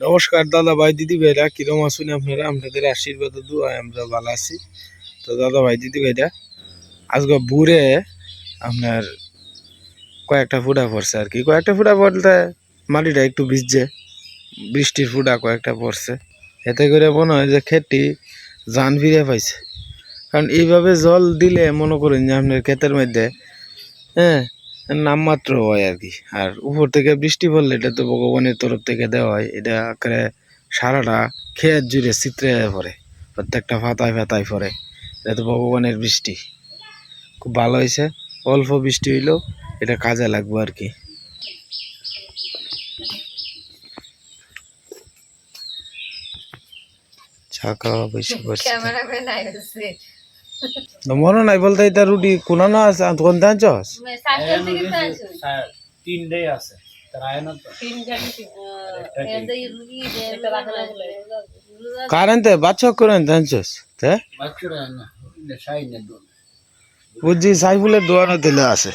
নমস্কার দাদা ভাই, দিদি ভাইরা, কিরম আছেন আপনারা? আপনাদের আশীর্বাদ ও দোয়ায় আমরা ভালো আছি। তো দাদা ভাই, দিদি ভাইরা, আজকে বুড়ে আপনার কয়েকটা ফুটা পড়ছে আর কি। কয়েকটা ফুটা পড়তে মাটিটা একটু ভিজছে, বৃষ্টির ফুটা কয়েকটা পড়ছে। এতে করে মনে হয় যে খেতটি জান ফিরে পাইছে। কারণ এইভাবে জল দিলে মনে করেন যে আপনার ক্ষেতের মধ্যে হ্যাঁ নামমাত্র হয় আর কি। আর উপর থেকে বৃষ্টি পড়লে এটা তো ভগবানের তরফ থেকে দেওয়া হয়। এটা আকারে সারাটা খেত জুড়ে চিত্রে পড়ে। প্রত্যেকটা পাতায় পাতায় পড়ে। এটা তো ভগবানের বৃষ্টি। খুব ভালো হয়েছে। অল্প বৃষ্টি হইলেও এটা কাজে লাগবে আর কি। চা খাওয়া বেশি মনে নাই বলতে এটা রুটি কোনানো আছে কোন থেকে আইছো তিনটাই আছে বাচ্চা করেন দাঁচস তে? বাচ্চারা না সাই না বুঝছি সাইফুলের দোয়ানো দিলে আছে।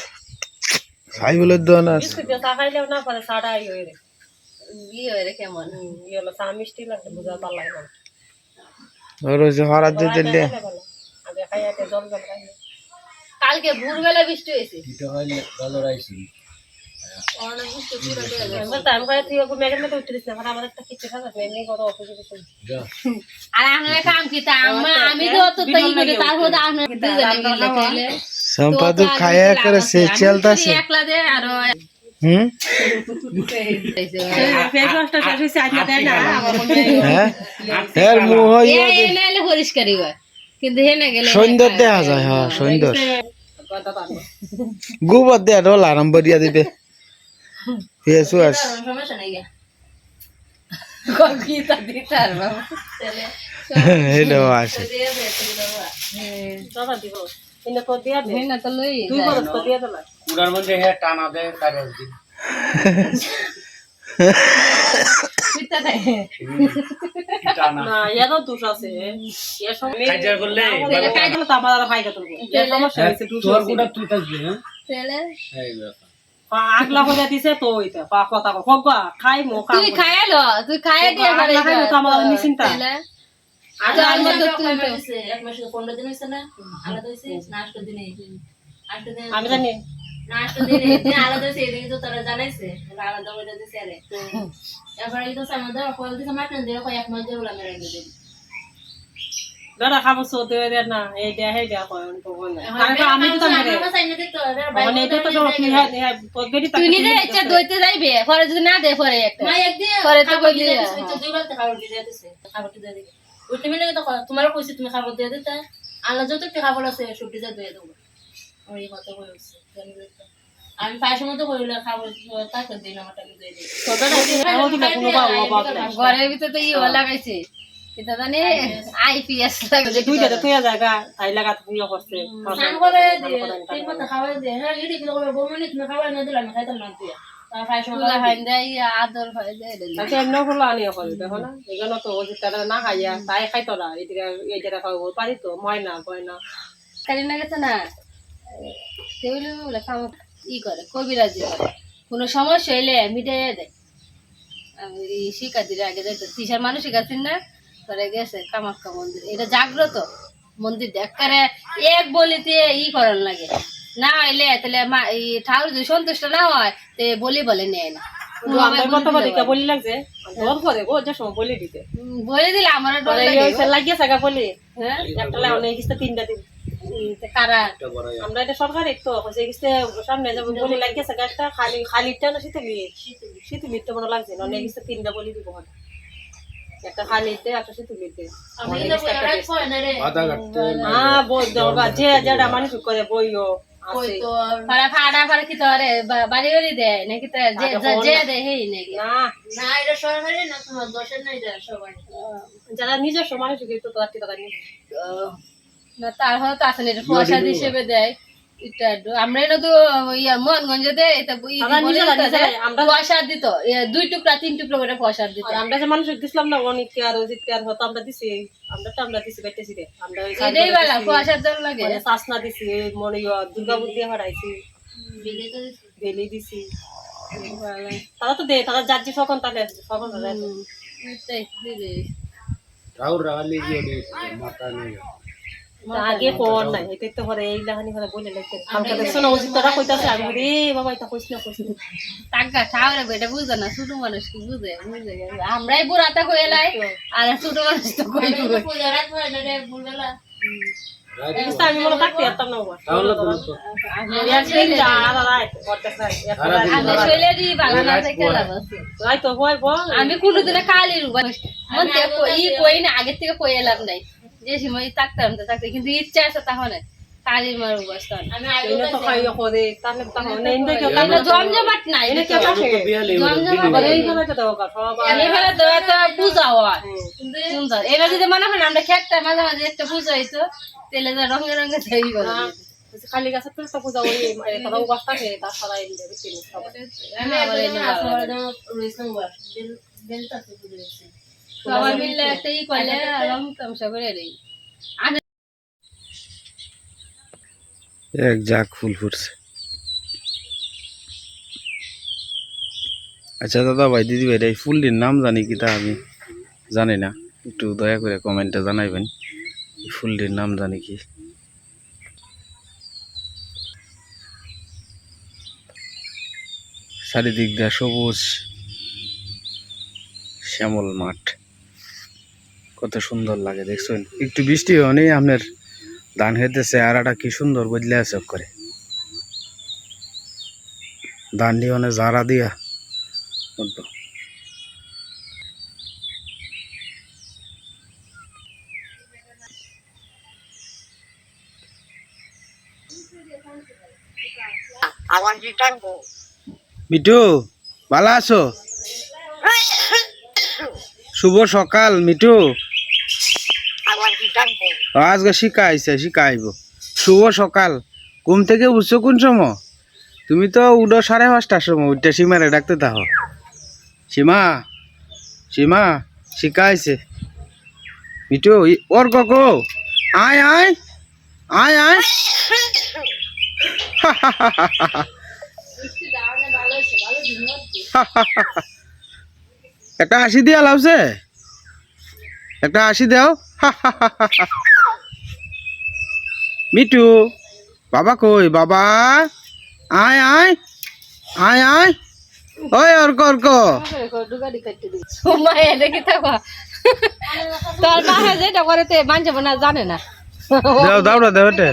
সাইফুলের দোয়ানো আছে। না পারে কেমন? ই হলো চা মিষ্টি লাগবে বুঝা পার লাগে না ওর ওই যে হরাত যে দিলে আগে খাইয়াতে জল জল খাইলে কালকে ভোরবেলা বৃষ্টি হয়েছে এটা হইলে ভালো রাইছি অনেক বৃষ্টি পুরো দিয়ে গেছে একবার টাইম খাই তুই ওকে মেঘের মধ্যে উঠতে দিস না কারণ আমার একটা কিচ্ছে খাস এমনি কত অসুবিধা ছিল যা আর আমরা কাম কি তা আমরা আমি তো অত তাই করি তারপর তো আমরা দুজনে মিলে খেলে সম্পাদক খায়া করে সে চলতাছে একলা দে আর হুম ফেস ওয়াশটা শেষ হয়েছে আজকে দেয় না হ্যাঁ এর মুহ ইয়া এ নাইলে পরিষ্কারই হয় কিন্তু হেনে গেলে সুন্দর দেখা যায় হ্যাঁ সুন্দর গোবর দেয়া ডল আরম্ভ দিয়া দিবে। হেলো দিয়া দিয়া কুড়ার মধ্যে হ্যাঁ। টানা দেয় দেয় টানা তোর হ্যাঁ আগলা করে দিছে তো ওইটা পা কথা কো খাই মো তুই খায়া লো তুই খায়া দিয়ে পারে খাই তো আমার নিশ্চিন্তা তেলে আর মত তুই এক মাসে পনেরো দিন হয়েছে না আলাদা হয়েছে না আটটা দিন আমি জানি। আলাদা হয়েছে এদিকে তো তারা জানাইছে আলাদা করে দিছে আরে এরপরে এই তো আমাদের কল দিছে মাটন দিয়ে এক মাস দিয়ে ওলা মেরে দিন দাদা খাব সো দে দে না এই দে হে দে কয় কোন না কারণ আমি তো মানে এটা তো কি হয় তুই নিজে ইচ্ছা দইতে যাইবে পরে যদি না দে পরে একটা। মা একদিন পরে তো খাবার কইলি দিয়ে দিছে, তো খাবার দিয়ে দিছে খাবার দিয়ে দিছে। উঠতে মিলে তো তোমারও কইছি তুমি খাবার দিয়ে দিতে। আল্লাহ যত খাবার আছে সবজি যা দিয়ে দেবো। আমি পায়ের মতো কইলে খাবার তাকে দিন আমার টাকা দিয়ে দিই আমার তো কোনো বা অভাব নাই ঘরের ভিতরে তো ইয়ে লাগাইছে। জানি আইপিএস লাগাইছে। দুই দাদা তুই জায়গা তাই লাগা তুই করছে। স্নান করে দিয়ে তিন পাতা খাবার দিয়ে হ্যাঁ ইডি কিলো করে বমনি তুমি খাবার না দিলে খাইতাম না তুলা হয় না? তো ওই না খাইয়া তাই খাইতো না। এদিকে এইটা খাওয়া পারি তো ময়না গয়না কারি না গেছে না? সেগুলো বলে ই করে কবিরাজি করে। কোনো সমস্যা হইলে মিটাই দেয়। আমি শিকাদির আগে তিসার মানুষ শিখাচ্ছেন না করে গেছে কামাখ্যা মন্দির। এটা জাগ্রত মন্দির এক বলিতে ই করার লাগে। না হইলে তাহলে মা- এই ঠাকুর যদি সন্তুষ্ট না হয় তে বলি বলে নেয় না। বলি লাগছে। ডর করে গো যে সময় বলি দিতে। উম, বলে দিলে আমার ডর পরে লাগে। ওই সে লাগিয়ে থাকা বলি। হ্যাঁ একটা তিনটা দিন। কারা? একটা বড় আমরা এটা সরকার একটু হয়েছে কিস্তে সামনে যাব বলি খালি খালিটা না শীতলি শীতলিতে মনে লাগছে তিনটা বলি দিব। একটা খালিতে একটা শীতলিতে হ্যাঁ বই যে যেটা মানুষ করে বইও কই ফাড়া ফাড়া ফাড়া কি তোরে বা- বাড়ি বাড়ি দেয় নাকি তো যে যে- যে হেই নাকি? না। না এটা সরকারি না তোমার দশের না এটা সবাই। যারা নিজস্ব মানুষ কিন্তু তারা না তারপরে তো আসলে এটা প্রসাদ হিসেবে দেয়। আমরা এটা তো ইয়া মোহনগঞ্জে দেয় দিত ইয়া, দুই টুকরা তিন টুকরা করে প্রসাদ দিত। আমরা যে মানুষ দিছিলাম না অনেক আর ওই আর হতো আমরা দিছি আমরা তো আমরা দিছি বাইতেছি রে আমরা এটাই বেলা প্রসাদ দেওয়ার লাগে। মানে দিছি মনে দুর্গা বুদ্ধি হারাইছি। বিলে তো দিছি। বেলি দিছি। তারা তো দে তারা যাচ্ছি সকন তাহলে সকন মাথা আগে কোন নাই এতে তো হরে এই লাহানি হরে বলে কালকে দেখছ না তোরা কইতাছে আমি রে বাবা এটা কইছ না কইছ টাকা বেটা বুঝে না ছোট মানুষ কি বুঝে? বুঝে আমরাই বুড়াটা কয়ে লাই আর ছোট মানুষ তো কই কই রাত ভরে না রে ভুলবেলা আমি মনে থাকতে পারতাম না বাবা তাহলে তো আর আমি শৈলে দি বালা না থেকে লাভ আছে রাত তো হয় বল। আমি কোনোদিনে কালি রুবা মন থেকে কই- ই কই না আগে থেকে কই এলাম নাই। যে সময় থাকতাম তো থাকতে কিন্তু ইচ্ছা আছে তাহলে কালির মার অবস্থা আমি আগে তো খাই করে তাহলে তো না ইন্দে কেউ আমরা জমজমাট নাই। এনে কেউ থাকে বিয়ালে জমজমাট এই গলা তো দাও সবাই আমি ফেলে দেওয়া তো পূজা হয়। সুন্দর। এবার যদি মনে হয় আমরা খেতে মাঝে মাঝে একটা পূজা হইতো তাহলে যা রঙে রঙে তৈরি করে খালি গাছে তো পূজা ওই থাকে তার সারা ইন্দে বেশি আমি তো সবাই মিললে একটা ই করলে রং তামসা করে? রে এক জাক ফুল ফুটছে। আচ্ছা দাদা ভাই দিদি ভাই এই ফুলটির নাম জানি কি তা আমি জানি না। একটু দয়া করে কমেন্টে জানাইবেন এই ফুলটির নাম জানি কি। চারিদিক দিয়ে সবুজ শ্যামল মাঠ। কত সুন্দর লাগে দেখছেন? একটু বৃষ্টি হয়নি আপনার ধান খেতেছে একটা কি সুন্দর বদলে আছে করে। ধান দিয়ে অনেক জারা দিয়া? মিঠু ভালো আছো? শুভ সকাল মিঠু। আজকে শিখা আইছে শিখা আইব। শুভ সকাল। ঘুম থেকে উঠছো কোন সময়? তুমি তো উঠো সাড়ে পাঁচটার সময় উঠতে সীমারে ডাকতে থাকো। সীমা সীমা শিখা আইছে। মিঠু ই- ওর ককো আয় আয় আয় আয়। একটা হাসি দিয়া লাভছে একটা হাসি দাও। মিঠু বাবা কই? বাবা? আয় আয়। আয় আয়। ওই অর্ক অর্ক। তোর যেটা করে তে মানছে না জানে না। দাও দাও দাও এটা।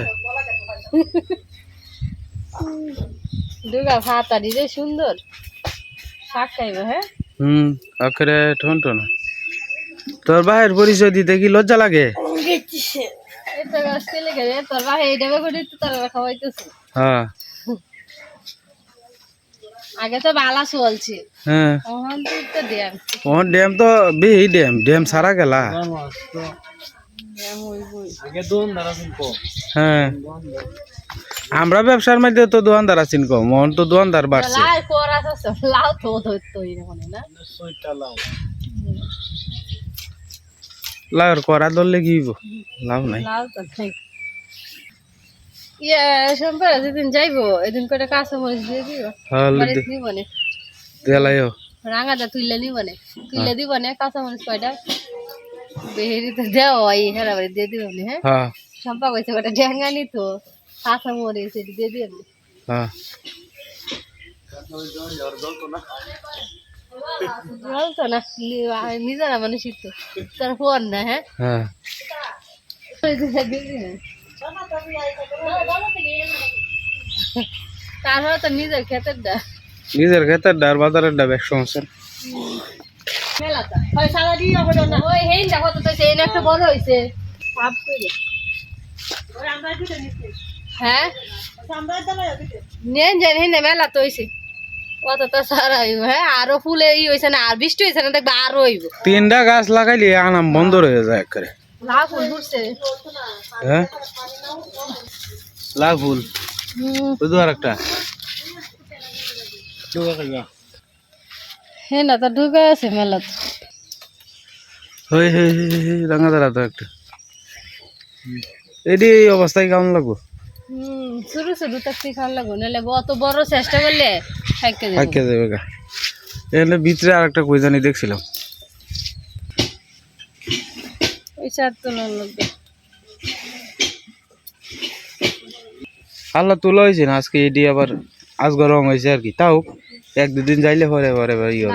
দুর্গা ভাত আর সুন্দর। শাক খাইব হ্যাঁ? হুম অক্ষরে ঠন ঠন তোর ভাইয়ের পরিচয় দিতে কি লজ্জা লাগে? হ্যাঁ। আগে তো বালা চলছে হ্যাঁ। ড্যাম। তো বেহি ড্যাম ড্যাম সারা গেলা। হ্যাঁ। আমরা ব্যবসার মধ্যে তো দোকানদার আছেন কম মন তো দোকানদার বাড়ছে। তো লাউ তো ধরতো না সইটা লাও লাউর করা ধরলে কি লাউ নাই। ইয়ে যেদিন যাইবো এদিন করে কাঁচা মরিচ দিয়ে দিব। মরিচ দিব না। দেলাইও। রাঙাটা তুললে নিব না। তুললে দিব না কাঁচা মরিচ কয়টা বেহেরিতে দেও এই হেরা বাড়ি দিয়ে দিব না হ্যাঁ? হ্যাঁ। সম্পা কইছে ওটা ডেঙ্গা নি তো কাঁচা মরিচ দিয়ে দিব হ্যাঁ। জল তো না নিজেরা মানুষ তো তার ফোন না হ্যাঁ? হ্যাঁ। ওই যে দিদি না। তারপরে তো নিজের ক্ষেতের দা নিজের ক্ষেতের ডার বাজারের ডাব এক সমস্যা মেলাটা হয় সারা দিয়ে হবে না। ওই হেই দেখো তো তো সেই একটা বড় হইছে। সাপ করে। হ্যাঁ? নেন জানি মেলা তো হইছে। কত তো সারা হইব হ্যাঁ? আরও ফুলে ই হইছে না আর বৃষ্টি হইছে না দেখবে আরও হইব। তিনটা গাছ লাগাইলে আনাম বন্ধ রয়ে যায় একবারে। লাভ ফুল হ্যাঁ? লাভ ফুল। হুম। আর একটা। হ্যাঁ না তো ঢুকে আছে মেলা হই হই রাঙা দাঁড়া তো একটা। এটি এই অবস্থায় কেমন লাগবো। শুরু শুরু নাহলে অত বড় চেষ্টা করলে হাইকে যাবে এলে ভিতরে আর একটা কই দেখছিলাম। আল্লাহ হয়েছে না আজকে এটি আবার আজগর রং হয়েছে আর কি। তাও এক দুদিন যাইলে পরে পরে পরে ইয়ে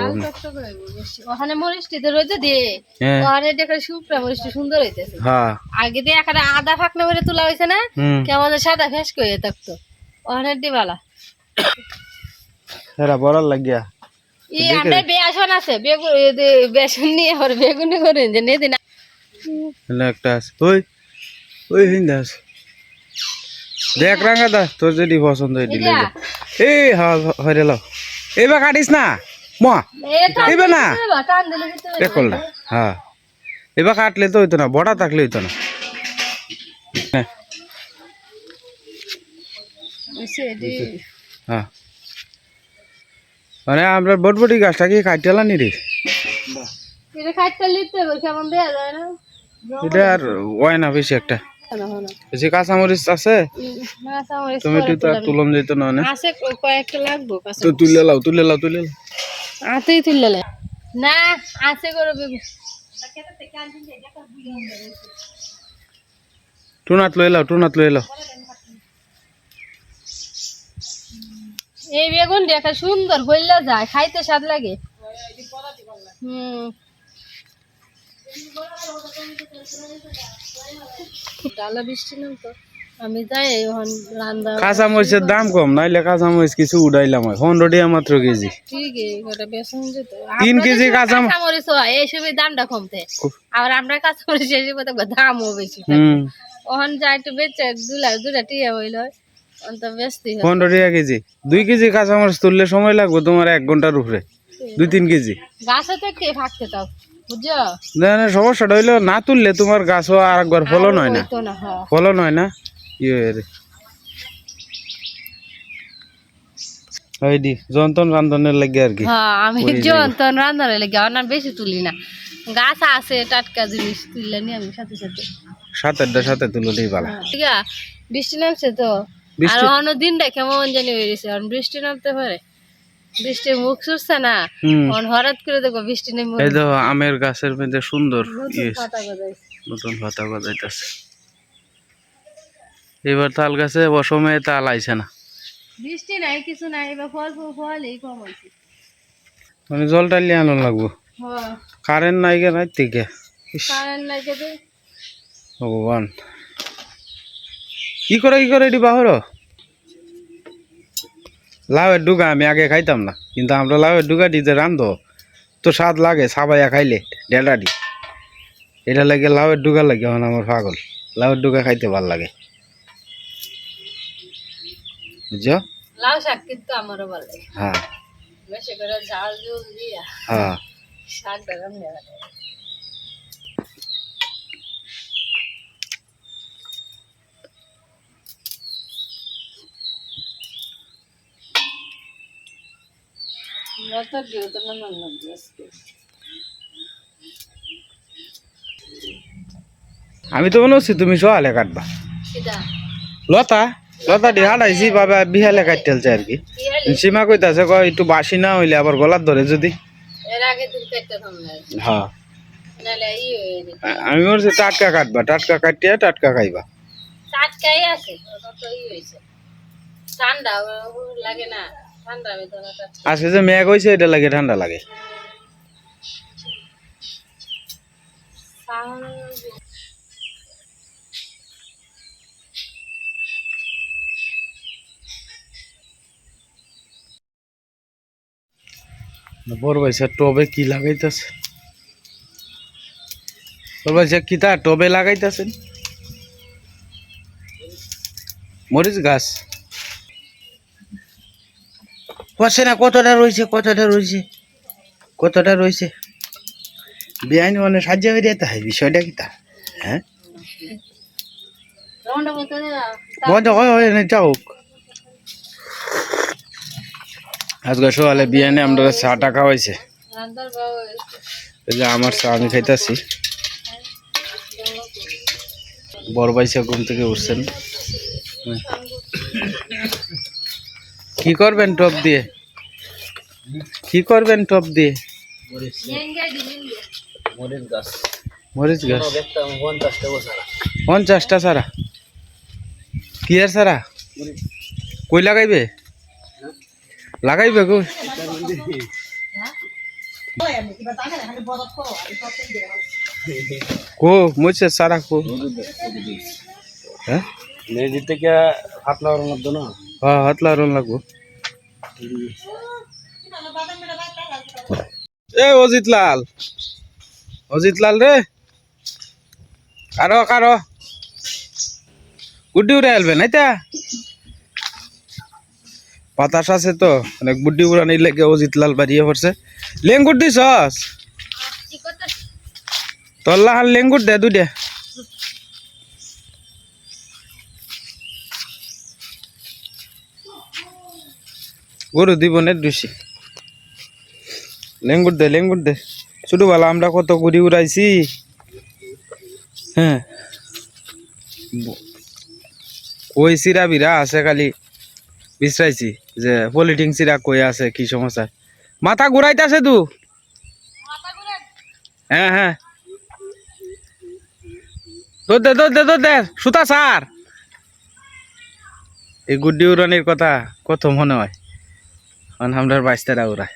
ওখানে মরিচটি তো রয়েছে দিয়ে হ্যাঁ। ওখানে দেখে শুকনা মরিচটি সুন্দর হইতেছে। হ্যাঁ। আগে দিয়ে এখানে আদা ফাঁকনা করে তোলা হয়েছে না কেমন সাদা ফেস করে থাকতো। ওখানে দিবালা। এরা বলার লাগিয়া। ই আমরা বেসন আছে বেগুন বেসন নিয়ে ওর বেগুনি করে যে নেদিন এখানে একটা আছে। ওই ওই হিন্দা আছে। দেখ রাঙা দা তোর যদি পছন্দ হয় দিলে এই হ্যাঁ হরে লাও। এইবার কাটিস না। মা এইবার না। এ করলা হ্যাঁ। এবার কাটলে তো হইতো না বড়া থাকলে হইতো না। হ্যাঁ। হ্যাঁ। মানে আমরা বটবটি গাছটা কি কাটালানি রে? এটা আর হয় না বেশি একটা। কাঁচামরিচ আছে উম, মাছ আমার তো আর তুলন যেত না না? আছে কয়েকটা লাগবো তো তুলে লাও তুলে লাও তুলে লাও। আতেই তুললে না আছে করে টুনাত লই লাও টুনাত লই লাও। এই বেগুন দেখা সুন্দর হইলে যায় খাইতে স্বাদ লাগে। হুম। ডালা বৃষ্টি নাম তো। আমি যাই এখন রান্না কাঁচামরিচের দাম কম নাইলে কাঁচামরিচ কিছু উড়াইলাম হয়। পনেরো টাকা মাত্র কেজি। তিন কেজি কাঁচা কাঁচামরিচ হয় এই দামটা কমতে। আর আমরা দামও বেশি। ওখান যা একটু বেচে দুলা দুটা টিয়া হইল। হয় পনেরো টাকা কেজি। দুই কেজি কাঁচামরিচ তুললে সময় লাগবে তোমার এক ঘণ্টার উপরে। দুই তিন কেজি। গাছে থেকে থাকতে তাও না না সমস্যাটা হইল না তুললে তোমার গাছও আর একবার ফলন হয় না। হইতো না হ্যাঁ। ফলন হয় না? ইয়ে রে। যন্তন রান্ধনের লাগে আর কি। হ্যাঁ আমি যন্তন রান্নার লেগে না বেশি তুলি না। গাছ আছে টাটকা জিনিস তুললে নি আমি সাথে সাথে। সাতেরটা সাথে তুললেই ভালো ঠিক আছে বৃষ্টি নামছে তো। আর অন্য দিনটা কেমন জানি হয়ে গেছে আর বৃষ্টি নামতে পারে। বৃষ্টি মুখ সুরছে না। অন হঠাৎ করে দেখো বৃষ্টি নেই এই দেখো আমের গাছের মধ্যে সুন্দর ইয়ে। নতুন পাতা গজাইতেছে। এবার তাল গাছে অসময়ে তাল আইছে না। বৃষ্টি নাই কিছু নাই এবার ফল ফল এই কম হয়েছে মানে জল টাইলে আনো লাগবো? হ্যাঁ। কারেন্ট নাই গে রাত থেকে? কারেন্ট নাই ভগবান। কি করে কি করে এটি বাহর? লাউয়ের ডুগা আমি আগে খাইতাম না কিন্তু আমরা লাউয়ের ডুগা দিতে রান্ধো তো স্বাদ লাগে সাবাইয়া খাইলে ডেলাডি এটা লাগে লাউয়ের ডুগা লাগে এখন আমার পাগল। লাউয়ের ডুগা খাইতে ভালো লাগে। বুঝছ? লাউ শাক কিন্তু আমারও ভালো লাগে। হ্যাঁ। বেশি করে ঝাল জল দিয়া হ্যাঁ। শাক যায় যত দিও তো না না আমি তো মনে হচ্ছি তুমি সকালে কাটবা। লতা লতা দি হাঁটাইছি বাবা বিহালে কাটতেলছে আর কি। সীমা কইতাছে কয় একটু বাসি না হইলে আবার গলার ধরে যদি। হ্যাঁ। আমি বলছি টাটকা কাটবা টাটকা কাটিয়ে টাটকা খাইবা। টাটকাই আছে ঠান্ডা লাগে না। আজকে যে মেঘ হয়েছে এটা লাগে ঠান্ডা লাগে। বড় ভাইসা টবে কি লাগাইতেছে বড় ভাইসা কি তা টবে লাগাইতেছেন? মরিচ গাছ? কষে না, কতটা রয়েছে কতটা রয়েছে কতটা রয়েছে? বেআইনি মানে সাহায্য হয়ে যেতে হয়, বিষয়টা কি তা? হ্যাঁ? বন্ধ হয় হয় না, যাও আজকে সকালে বিয়ানে আমরা চা টা খাওয়াইছে। এই যে আমার চা আমি খাইতাছি। বড় ভাইসা ঘুম থেকে উঠছেন। হুম। কি করবেন টপ দিয়ে? কি করবেন টপ দিয়ে? মরিচ গাছ। পঞ্চাশটা সারা কি আর সারা কই লাগাইবে? লাগাইবে কই? কো, মরিচের সারা কো। হ্যাঁ? মেজি থেকে হাতলার মধ্যে না। হ্যাঁ হাত লাগানো লাগবো। এ অজিত লাল অজিত লাল রে। কারও কারও। গুড্ডি উড়ে আলবে নাই তা? বাতাস আছে তো অনেক বুড্ডি উড়ানির লেগে অজিত লাল বাড়িয়ে পড়ছে। লেঙ্গুর দিছস? তোর লাহার লেঙ্গুর দে, দুইটা। গরু দিব না দুষি। লেঙ্গুর দে লেঙ্গুর দে। ছোটবেলা আমরা কত ঘুরি উড়াইছি। হ্যাঁ। কই চিরা বিরা আছে খালি বিশ্রাইছি যে পলিটিং চিরা কই আছে, কি সমস্যা? মাথা ঘুরাইতেছে তু। হ্যাঁ হ্যাঁ। দৌড় দে দৌড় দে দে। সুতা সার এই গুড্ডি উড়ানির কথা কত মনে হয়? কারণ আমরা বাইশটারা উড়ায়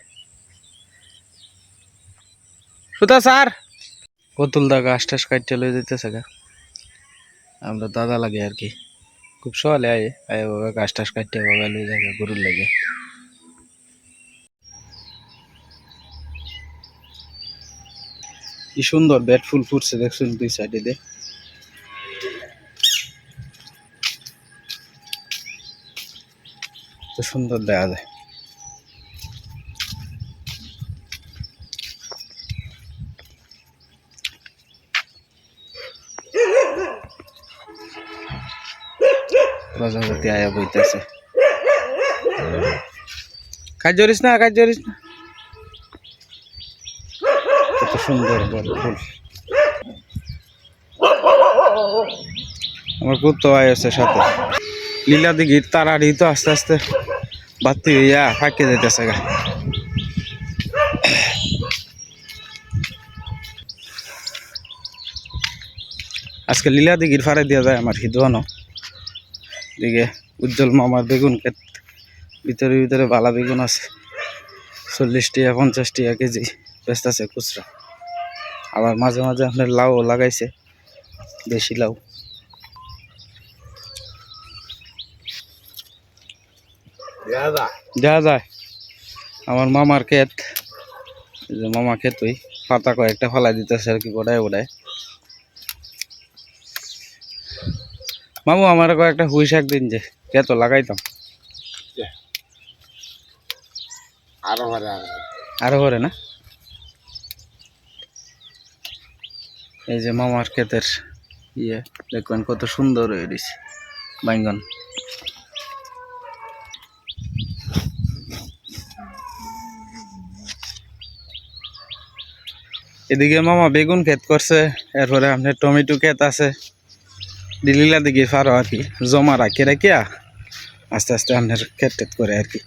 সুতা স্যার। কতুল দা গাছ টাছ কাটতে লয়ে যেতেছে গা। আমরা দাদা লাগে আর কি। খুব সহলে আয় আয় বাবা, গাছ টাছ কাটতে বাবা লয়ে যায় গরুর লাগে। কি সুন্দর বেড ফুল ফুটছে দেখছুন দুই সাইডে দে। সুন্দর দেখা যায়। প্রজাপতি আয়া বইতেছে। কাজ জরিস না, কাজ জরিস না। কত সুন্দর ফুল। আমার কুত্তো আছে সাথে। লীলা দিঘির তারারি তো আস্তে আস্তে বাতি হইয়া ফাঁকে যাইতেছে গা। আজকে লীলা দিঘির ফাড়ে দিয়া যায় আমার হিদুয়ানো দিকে উজ্জ্বল মামার বেগুন ক্ষেত। ভিতরে ভিতরে বালা বেগুন আছে। চল্লিশ টাকা, পঞ্চাশ টাকা কেজি, ব্যস্ত আছে খুচরা। আবার মাঝে মাঝে আপনার লাউ লাগাইছে, দেশি লাউ। দেখা যায় আমার মামার ক্ষেত যে মামা ক্ষেত ওই পাতা কয়েকটা ফলাই দিতেছে আর কি, গোড়ায় গোড়ায়। মামু আমার কয়েকটা হুই শাক দিন যে। কে তো লাগাইতাম। আরও ভালো আরও করে না? এই যে মামার ক্ষেতের ইয়ে দেখবেন কত সুন্দর হয়ে রয়েছে বাইঙ্গন। এদিকে মামা বেগুন ক্ষেত করছে এরপরে আপনার টমেটো ক্ষেত আছে। দিলিলা দিকে ফারো আর কি? জমা রাখি রাখিয়া আস্তে আস্তে আপনার টেত করে আর কি।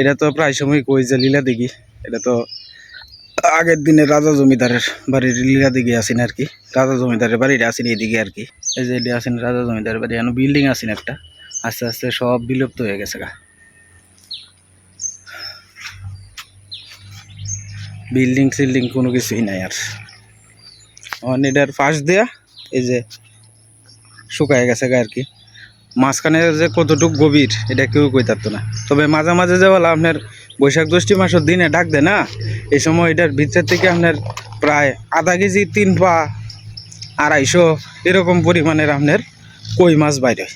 এটা তো প্রায় সময় কই যে লীলা দিঘি। এটা তো আগের দিনে রাজা জমিদারের বাড়ির লীলা দিঘি আসেন আর কি। রাজা জমিদারের বাড়ির আছেন এইদিকে আর কি। এই যে এটি আছেন রাজা জমিদারের বাড়ি, এখন বিল্ডিং আছেন একটা। আস্তে আস্তে সব বিলুপ্ত হয়ে গেছে গা। বিল্ডিং সিল্ডিং কোনো কিছুই নাই আর। এখন এটার পাশ দেয়া এই যে শুকায় গেছে গা আর কি। মাঝখানে যে কতটুক গভীর, এটা কেউ কই থাকতো না। তবে মাঝে মাঝে যে বলা আপনার বৈশাখ জ্যৈষ্ঠ মাসের দিনে ডাক দেয় না, এই সময় এটার ভিতর থেকে আপনার প্রায় আধা কেজি তিন পা, আড়াইশো এরকম পরিমাণের আপনার কই মাছ বাইরে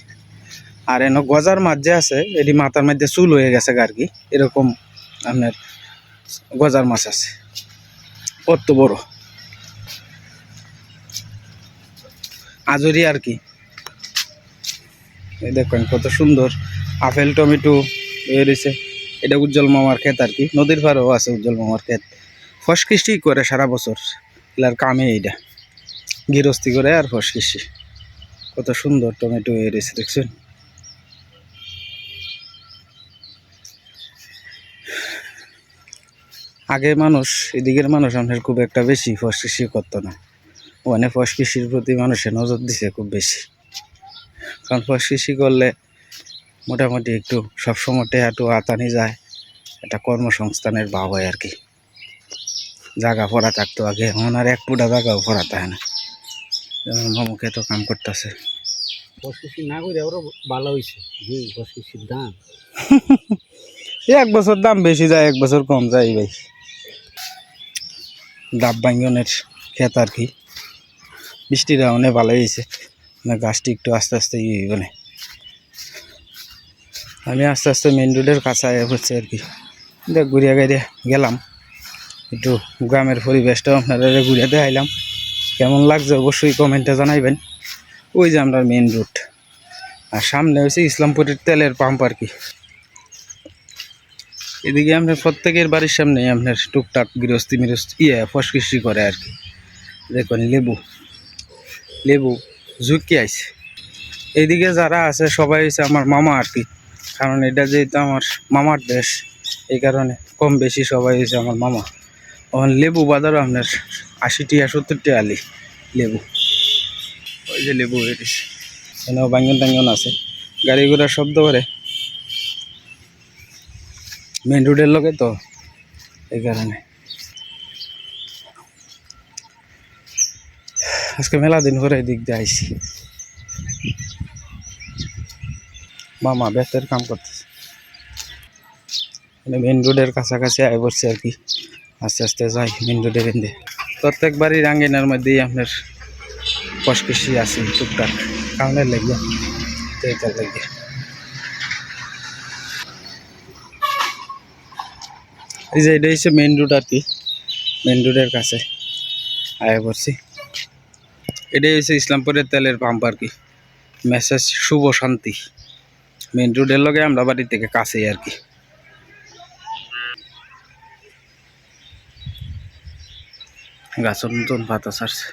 আর এন গজার মাছ যে আছে, এটি মাথার মধ্যে চুল হয়ে গেছে আর কি, এরকম আপনার গজার মাছ আছে। কত বড়। আজরি আর কি। এই দেখেন কত সুন্দর আপেল, টমেটো এ রয়েছে। এটা উজ্জ্বল মামার ক্ষেত আর কি। নদীর পাড়েও আছে উজ্জ্বল মামার ক্ষেত। ফসকৃষ্টি করে সারা বছর। এলার কামে এইটা। গৃহস্থী করে আর ফসকৃষ্টি কত সুন্দর টমেটো এ রয়েছে, দেখছেন? আগে মানুষ, এদিকের মানুষ আমাদের খুব একটা বেশি ফসকৃষি করতো না। ওখানে ফস কৃষির প্রতি মানুষের নজর দিছে খুব বেশি। কারণ ফস কৃষি করলে মোটামুটি একটু সবসময় একটু আতানি যায়। একটা কর্মসংস্থানের ভাব হয় আর কি। জায়গা পড়া থাকতো আগে এখন আর এক ফুটা জায়গাও পড়া থাকে না। যেমন মামুকে তো কাম করতেছে। না করে ভালো হয়েছে দাম। এক বছর দাম বেশি যায় এক বছর কম যায় ভাই। ডাব বাঙ্গনের ক্ষেত আর কি। বৃষ্টিটা অনেক ভালো হয়েছে না, গাছটি একটু আস্তে আস্তে ইয়ে হইব না আমি আস্তে আস্তে মেন রোডের কাছে আয়া হচ্ছে আর কি। দেখ, ঘুরিয়া গাড়িয়া গেলাম। একটু গ্রামের পরিবেশটাও আপনারা ঘুরিয়ে দেখাইলাম। কেমন লাগছে অবশ্যই কমেন্টে জানাইবেন। ওই যে আমরা মেন রুট আর সামনে হয়েছে ইসলামপুরের তেলের পাম্প আর কি। এদিকে আপনার প্রত্যেকের বাড়ির সামনে আপনার টুকটাক গৃহস্থী মিরস্থী ইয়ে ফসকৃষি করে আর কি। দেখুন, লেবু। লেবু ঝুঁকি আইছে। এইদিকে যারা আছে, সবাই হচ্ছে আমার মামা আর কি। কারণ এটা যেহেতু আমার মামার দেশ, এই কারণে কম বেশি সবাই হচ্ছে আমার মামা। এখন লেবু বাজারও আপনার আশি টিয়া সত্তর আলি লেবু। ওই যে লেবু এটিস এখানেও বাঙ্গন টাঙ্গন আছে। গাড়ি ঘোড়ার শব্দ করে। মেন রোডের লোকে তো, এই কারণে। আজকে মেলা দিন পরে এদিক দিয়ে আইসি মামা বেতের কাম করতেছে। মানে মেন রোডের কাছাকাছি আয় পড়ছে আর কি। আস্তে আস্তে যাই মেন রোডের এন্দে প্রত্যেক বাড়ির আঙ্গিনার মধ্যেই আপনার পশকৃষি আছে, টুকটাক। কারণের লাগিয়া তো এটার লাগিয়া এই যে এটা হচ্ছে মেন রোড আর কি। মেন রোডের কাছে আয়া পড়ছি এটাই হচ্ছে ইসলামপুরের তেলের পাম্প আর কি। মেসেজ শুভ শান্তি। মেন রোডের লগে আমরা বাড়ি থেকে কাছেই আর কি। গাছের নতুন পাতা ছাড়ছে